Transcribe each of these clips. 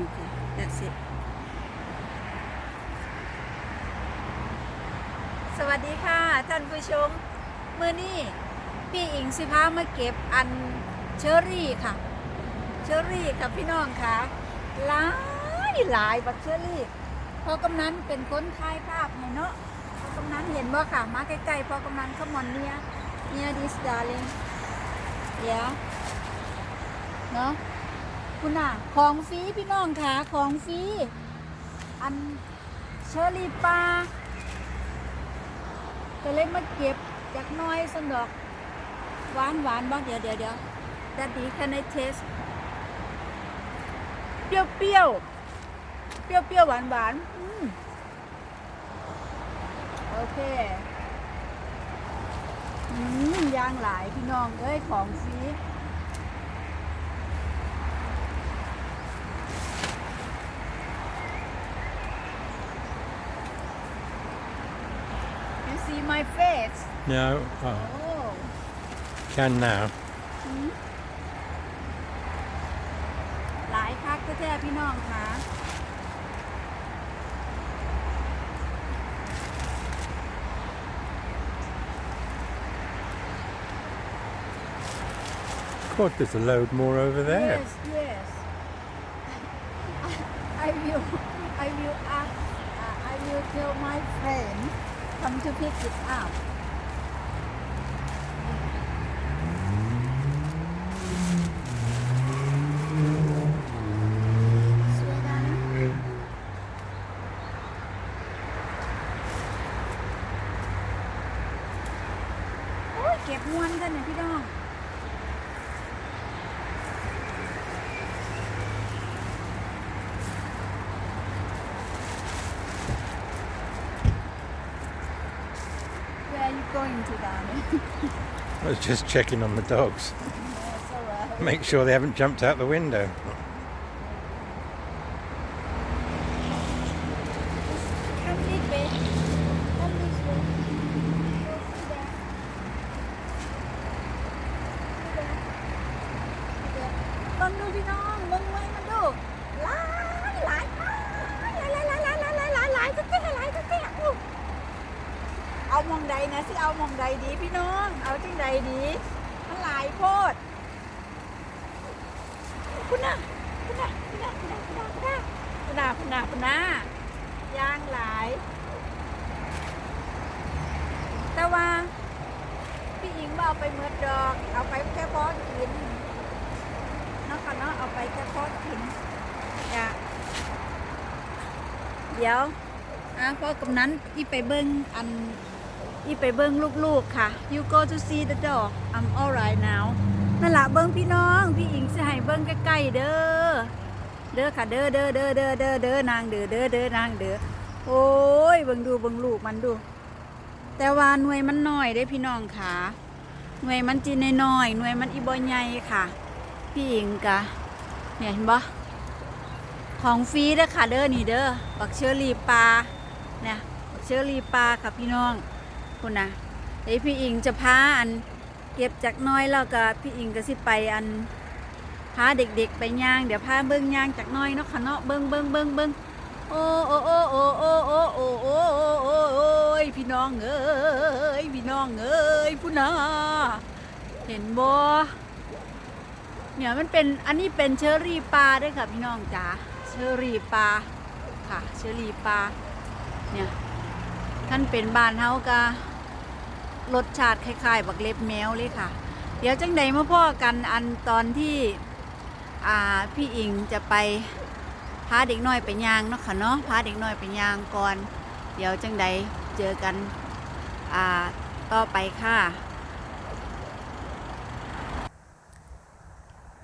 Okay, that's it. สวัสดีค่ะ ท่านผู้ชมเมื่อนี้พี่อิงสิพามาเก็บอันเชอรี่ค่ะ เชอรี่ค่ะพี่น้องค่ะหลายหลายบักเชอรี่พอกำนันเป็นคนถ่ายภาพให้เนาะพอกำนันเห็นบ่ค่ะ มาใกล้ๆพอกำนันขมอนเนี่ยเนี่ยดิสดาเลงเดี๋ยวเนาะ คุณน่ะ ของฟรีพี่น้องค่ะของฟรีอันเชอรี่ปลาก็เลยมาเก็บจากน้อยสนดอก หวานหวานบ้างเดี๋ยวเดี๋ยวเดี๋ยวแต่ดีแค่ในเทส เปรี้ยวเปรี้ยวเปรี้ยวเปรี้ยวหวานหวานโอเคอืมยางหลายพี่น้องเอ้ยของฟรี see my face No, oh, โอ้ can now. หลายคักแท้ๆพี่น้องค่ะ Of course, there's a load more over there. Yes, yes. I will, I will ask, uh, I will tell my friend Come to pick it up. Ôi, kẹp ngoan thân này, Phi Đông. Are you going to, darling? I was just checking on the dogs. Make sure they haven't jumped out the window. มองใดนะสิเอามองใดดีพี่น้อง เอาจังใดดีมันหลายโพดคุณน่ะคุณน่ะคุณน่ะคุณน่ะคุณน่ะคุณน่ะคุณน่ะคุณน่ะคุณน่ะย่างหลาย แต่ว่าพี่หญิงบ่เอาไปเมือดอก เอาไปแค่พอกินนาะค่ะเนาะเอาไปแค่พอกินอย่าเดี๋ยวอะพ่อกำนั้นอีไปเบิ้งอัน อีไปเบิ้งลูกๆค่ะ you go to see the dog I'm alright now นั่นละเบิ้งพี่น้อง พี่อิงสิให้เบิ้งใกล้ๆเด้อ เด้อค่ะเด้อเด้อเด้อเด้อเด้อเด้อนางเด้อเด้อเด้อนางเด้อ โอ้ยเบิ่งดูเบิ่งลูกมันดู แต่ว่าหน่วยมันน้อยได้พี่น้องค่ะ หน่วยมันจีนน้อยหน่วยมันอีบ่ใหญ่ค่ะ พี่อิงกะเนี่ยเห็นบ่ของฟรีเด้อค่ะเด้อนี่เด้อบักเชอรี่ปลาเนี่ยบักเชอรี่ปลาค่ะพี่น้อง คุณนะเดี๋ยวพี่อิงจะพาอันเก็บจากน้อยแล้วก็พี่อิงก็สิไปอันพาเด็กๆไปย่าง เดี๋ยวพาเบิ้งย่างจากน้อยเนาะค่ะเนาะเบิ้งเบิ้งเบิ้งเบิ้งโอ้โอ้โอ้โอ้โอ้โอ้โอ้โอ้โอ้โอ้ยพี่น้องเอ้ยพี่น้องเอ้ยผู้นาเห็นบ่เนี่ยมันเป็นอันนี้เป็นเชอรี่ปลาด้วยค่ะพี่น้องจ๋าเชอรี่ปลาค่ะ เชอรี่ปลาเนี่ยท่านเป็นบานเฮากะ รสชาติคล้ายๆ บักเล็บแมวเลยค่ะ เดี๋ยวจังใดมาพ่อกันอันตอนที่อ่าพี่อิงจะไปพาเด็กน้อยไปยางเนาะค่ะเนาะพาเด็กน้อยไปยางก่อน เดี๋ยวจังใดเจอกันอ่าต่อไปค่ะ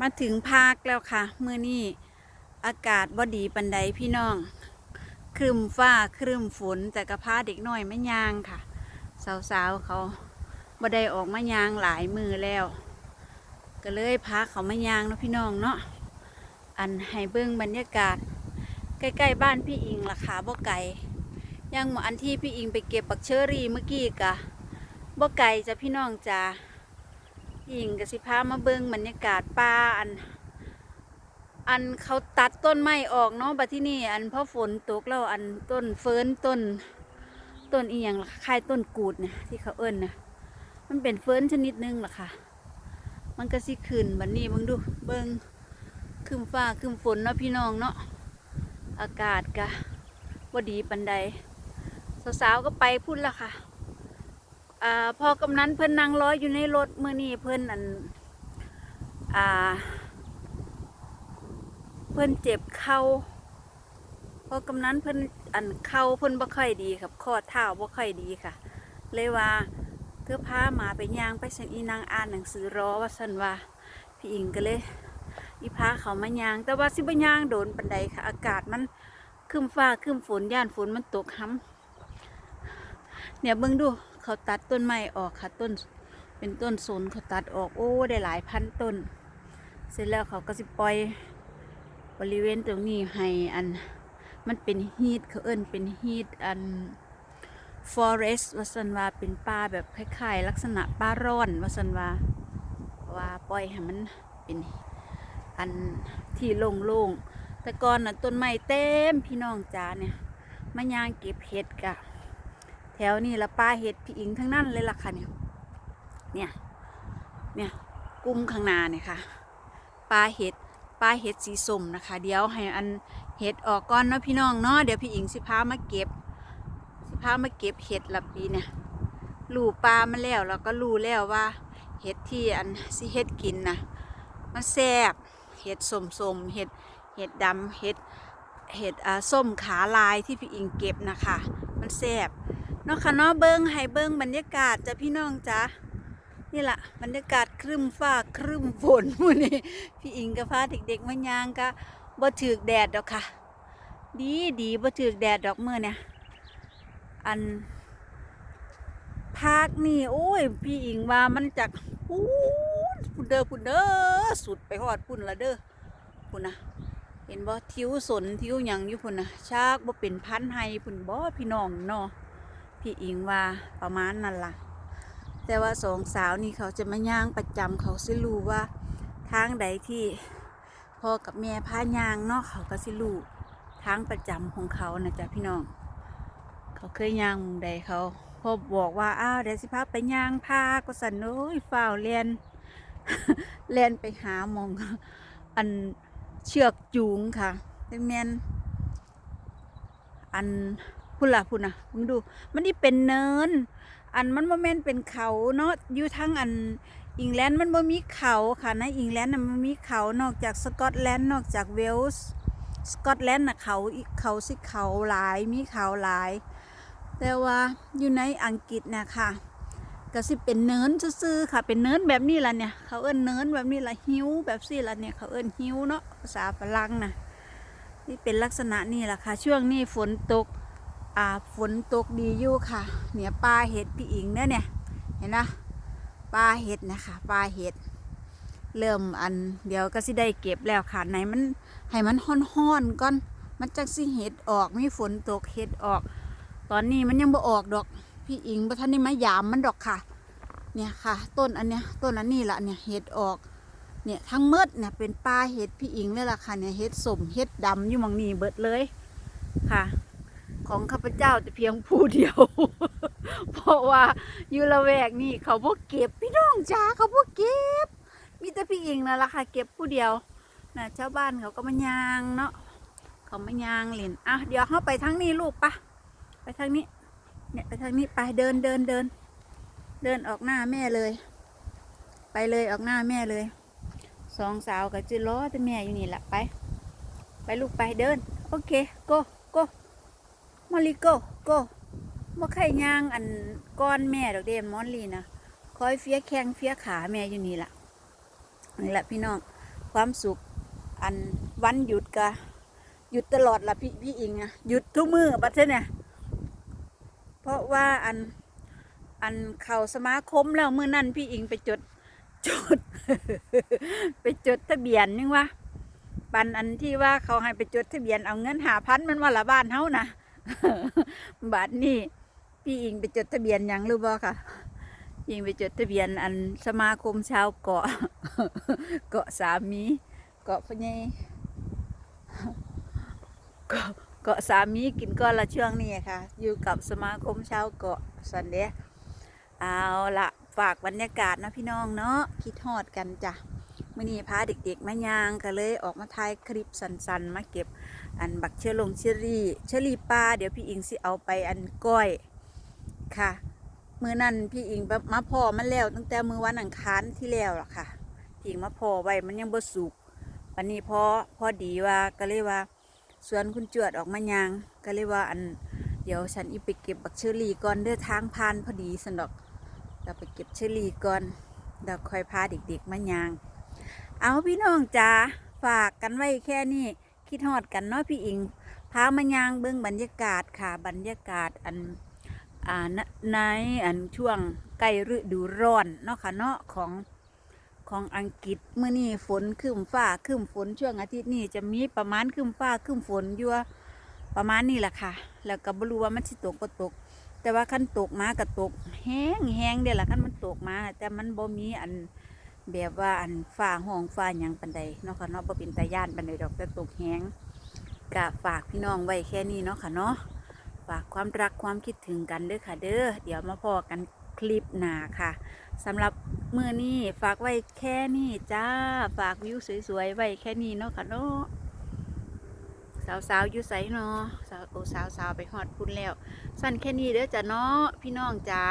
มาถึงภาคแล้วค่ะเมื่อนี้อากาศบ่ดีปันใดพี่น้องครึมฟ้าครึมฝนแต่กระพาเด็กน้อยไม่ยางค่ะ สาวๆเขาบ่ได้ออกมายางหลายมือแล้ว ก็เลยพาเขามายางเนาะพี่น้องเนาะอันให้เบิ่งบรรยากาศ ใกล้ๆบ้านพี่อิงล่ะค่ะบ่ไก่ยังหมออันที่พี่อิงไปเก็บบักเชอรี่เมื่อกี้กะบ่ไก่จะพี่น้องจ้าหญิงกับสิพามาเบิ่งบรรยากาศป่าอัน อันเขาตัดต้นไม้ออกเนาะบัดที่นี่อันเพราะฝนตกแล้วอันต้นเฟิร์นต้น ต้นอีหยังล่ะคล้ายต้นกูดเนี่ยที่เขาเอิ้นนะมันเป็นเฟิร์นชนิดหนึงล่ะค่ะ มันก็สิขึ้นบัดนี้เบิ่งดูเบิ่งครึมฟ้าครึมฝนเนาะพี่น้องเนาะอากาศกะบ่ดีปันใดสาวๆก็ไปพุ่นละค่ะอ่าพอกำนันเพิ่อนนั่งร้อยอยู่ในรถเมื้อนี้เพิ่อนอันอ่า เพิ่อนเจ็บเข่า พอกำนันเพิ่นอันเข่าเพิ่นบ่ค่อยดีครับข้อเท้าบ่ค่อยดีค่ะ เลยว่าเธอพาหมาไปย่างไปสันอีนางอ่านหนังสือรอว่าซั่นว่าพี่อิงก็เลยอีพาเขามาย่าง แต่ว่าสิบ่ย่างโดนปันใดค่ะ อากาศมันคึมฟ้าคึมฝนย่านฝนมันตกห้ำเนี่ยเบิ่งดูเขาตัดต้นไม้ออกค่ะต้น เป็นต้นสนเขาตัดออกโอ้ได้หลายพันต้น เสร็จแล้วเขาก็สิปล่อยบริเวณตรงนี้ให้อัน มันเป็นฮีทเขาเอิ้นเป็นฮีทอัน forest ว่าสันวาเป็นป่าแบบคล้ายๆ ลักษณะป่าร้อนว่าสันวาว่าปล่อยให้มันเป็นอันที่โล่งๆแต่ก่อนน่ะต้นไม้เต็มพี่น้องจ๋าเนี่ยมายางเก็บเห็ดกะ แถวนี้ละป่าเห็ดพี่อิงทั้งนั้นเลยล่ะค่ะเนี่ยเนี่ยเนี่ยกุ้มข้างหน้าเนี่ยค่ะป่าเห็ดปลาเห็ดสีส้มนะคะ เดี๋ยวให้อัน เห็ดออกก่อนเนาะพี่น้องเนาะเดี๋ยวพี่อิงสิพามาเก็บ สิพามาเก็บเห็ดละปีเนี่ยรู้ปลามาแล้วแล้วก็รู้แล้วว่าเห็ดที่อันสิเห็ดกินนะมันแซ่บเห็ดสมสมๆเห็ดเห็ดดำเห็ดเห็ดอ่าส้มขาลายที่พี่อิงเก็บนะคะ มันแซ่บเนาะค่ะเนาะเบิ้งให้เบิ้งบรรยากาศจ้ะพี่น้องจ้ะนี่แหละบรรยากาศครึ้มฟ้าครึ้มฝนมื้อนี้พี่อิงกับพาเด็กๆมายางก็ บ่ถือกแดดดอกค่ะ ดีดีบ่ถือกแดดดอกเมื่อเนี่ยอันภาคนี่โอ้ย พี่อิงว่ามันจากพูนพุ่นเด้อพุ่นเด้อสุดไปฮอดพุ่นละเด้อพุ่นนะเห็นบ่ทิวสนทิวหยังอยู่พุ่นนะชากบ่เป็นพันไห้พุ่นบ่พี่น้องเนาะพี่อิงว่าประมาณนั้นล่ะ แต่ว่าสองสาวนี่เขาจะมาย่างประจำเขาสิรู้ว่าทางใดที่ พ่อกับแม่พายางเนาะเขาก็สิรู้ทางประจำของเขานะจ๊ะพี่น้อง เขาเคยยางม้องใดเขาพ่อบอกว่าอ้าวเดี๋ยวสิพาไปยางพาก็สันโอ้ยฝ้าวเลียนเลียนไปหามองอันเชือกจูงค่ะแต่แมนอันพุ่นละพุ่นนะมึงดู มันนี่เป็นเนิน อันมันโมเมนเป็นเขาเนาะอยู่ทั้งอัน อิงแลนด์มันบ่มีเขาค่ะในอิงแลนด์น่ะมันมีเขานอกจากสกอตแลนด์นอกจากเวลส์สกอตแลนด์น่ะเขาอีกเขาสิเขาหลายมีเขาหลาย แต่ว่าอยู่ในอังกฤษน่ะค่ะก็สิเป็นเนินซื่อๆค่ะ เป็นเนินแบบนี้ล่ะเนี่ย เขาเอิ้นเนินแบบนี้ล่ะหิวแบบซี่ล่ะเนี่ยเขาเอิ้นหิวเนาะภาษาฝรั่งน่ะนี่เป็นลักษณะนี่แหละค่ะ ช่วงนี้ฝนตกอ่าฝนตกดีอยู่ค่ะ เนี่ยปลาเห็ดพี่อิงเนี่ยเนี่ยเห็นนะ ปลาเห็ดนะคะปลาเห็ด เริ่มอันเดี๋ยวก็สิได้เก็บแล้วค่ะไหนมันให้มันห้อนๆก่อนมันจักสิเห็ดออกมีฝนตกเห็ดออก ตอนนี้มันยังบ่ออกดอก พี่อิงบ่ทันได้มายามมันดอกค่ะ เนี่ยค่ะ ต้นอันเนี้ยต้นอันนี้ละเนี่ยเห็ดออก เนี่ยทั้งเมดเนี่ยเป็นปลาเห็ดพี่อิงเลยล่ะค่ะเนี่ยเห็ดสมเห็ดดำอยู่มองนีเบิดเลยค่ะ ของข้าพเจ้าแต่เพียงผู้เดียว เพราะว่าอยู่ละแวกนี่เขาพวกเก็บพี่น้องจ้าเขาพวกเก็บ มีแต่พี่อิงนั่นแหละค่ะเก็บผู้เดียวนะชาวบ้านเขาก็มายางเนาะเขามายางเล่นอะเดี๋ยวเข้าไปทางนี้ลูกปะไปทางนี้ เนี่ยไปทางนี้ไปเดินเดินเดิน เดินออกหน้าแม่เลย ไปเลยออกหน้าแม่เลยสองสาวกับจิล้อแต่แม่อยู่นี่แหละไป ไปลูกไปเดิน โอเค go go อลลีโกโกบ่ใครย่างอันก้อนแม่ดอกเดมมอลลี่นะคอยเฟียแข้งเฟียขาแม่อยู่นี่ละนี่แหละพี่น้องความสุขอันวันหยุดกะหยุดตลอดละพี่พี่อิงอะหยุดทุกมือบัดเทเนี่ยเพราะว่าอันอันเข่าสมาคมแล้วเมื่อนั่นพี่อิงไปจดจด ไปจดทะเบียนยังวะปันอันที่ว่าเขาให้ไปจดทะเบียนเอาเงินหาพันมันว่าละบ้านเฮานะ บาทนี่พี่อิงไปจดทะเบียนยังหรือบ่ค่ะอิงไปจดทะเบียนอันสมาคมชาวเกาะ เกาะสามีเกาะพะเยเกาะเกาะสามีกินก้อนละช่วงนี้ค่ะ อยู่กับสมาคมชาวเกาะสันเดะเอาละฝากบรรยากาศนะพี่น้องเนาะคิดทอดกันจ้ะ มื่อนี้พาเด็กๆมายางก็เลยออกมาถ่ายคลิปสั้นๆ มาเก็บอันบักเชอลงเชอรี่เชอรี่ปลาเดี๋ยวพี่อิงสิเอาไปอันก้อยค่ะมือนั่นพี่อิงมาพอมันแล้ว ตั้งแต่มือวันอังคารที่แล้วล่ะค่ะพี่อิงมาพอไว้มันยังบ่สุกวันนี้พอพอดีว่าก็เลยว่าสวนคุณจวดออกมายางก็เลยว่าอันเดี๋ยวฉันอีไปเก็บบักเชอรี่ก่อนเดินทางผ่านพอดีสนดอกเราไปเก็บเชอรี่ก่อนเดี๋ยวค่อยพาเด็กๆมายาง เอาพี่น้องจ๋าฝากกันไว้แค่นี้คิดฮอดกันเนาะพี่อิงพามายางเบื้องบรรยากาศค่ะบรรยากาศอันอ่าในอันช่วงใกล้ฤดูร้อนเนาะค่ะเนาะของของอังกฤษเมื่อนี้ฝนครึ้มฟ้าครึ้มฝนช่วงอาทิตย์นี้จะมีประมาณครึ้มฟ้าครึ้มฝนอยู่วประมาณนี้แหละค่ะ แล้วก็บรู้ว่ามันสิตกก็ตก แต่ว่าขั้นตกมาก็ตก แห้งแห้งเด้ล่ะขั้นมันตกมา แต่มันบ่มีอัน แบบว่าอันฟ้าห้องฟ้าหยังปันใดเนาะค่ะเนาะบ่เป็นตาย่านปันใดดอกแต่ตกแห้งกะฝากพี่น้องไว้แค่นี้เนาะค่ะเนาะฝากความรักความคิดถึงกันเด้อค่ะ เด้อเดี๋ยวมาพอกันคลิปหน้าค่ะสำหรับมือนี้ฝากไว้แค่นี้จ้าฝากวิวสวยๆไว้แค่นี้เนาะค่ะเนาะสาวๆอยู่ใสเนาะสาวโอสาวๆไปฮอดพุ่นแล้วสั้นแค่นี้เด้อจ้ะเนาะพี่น้องจ้า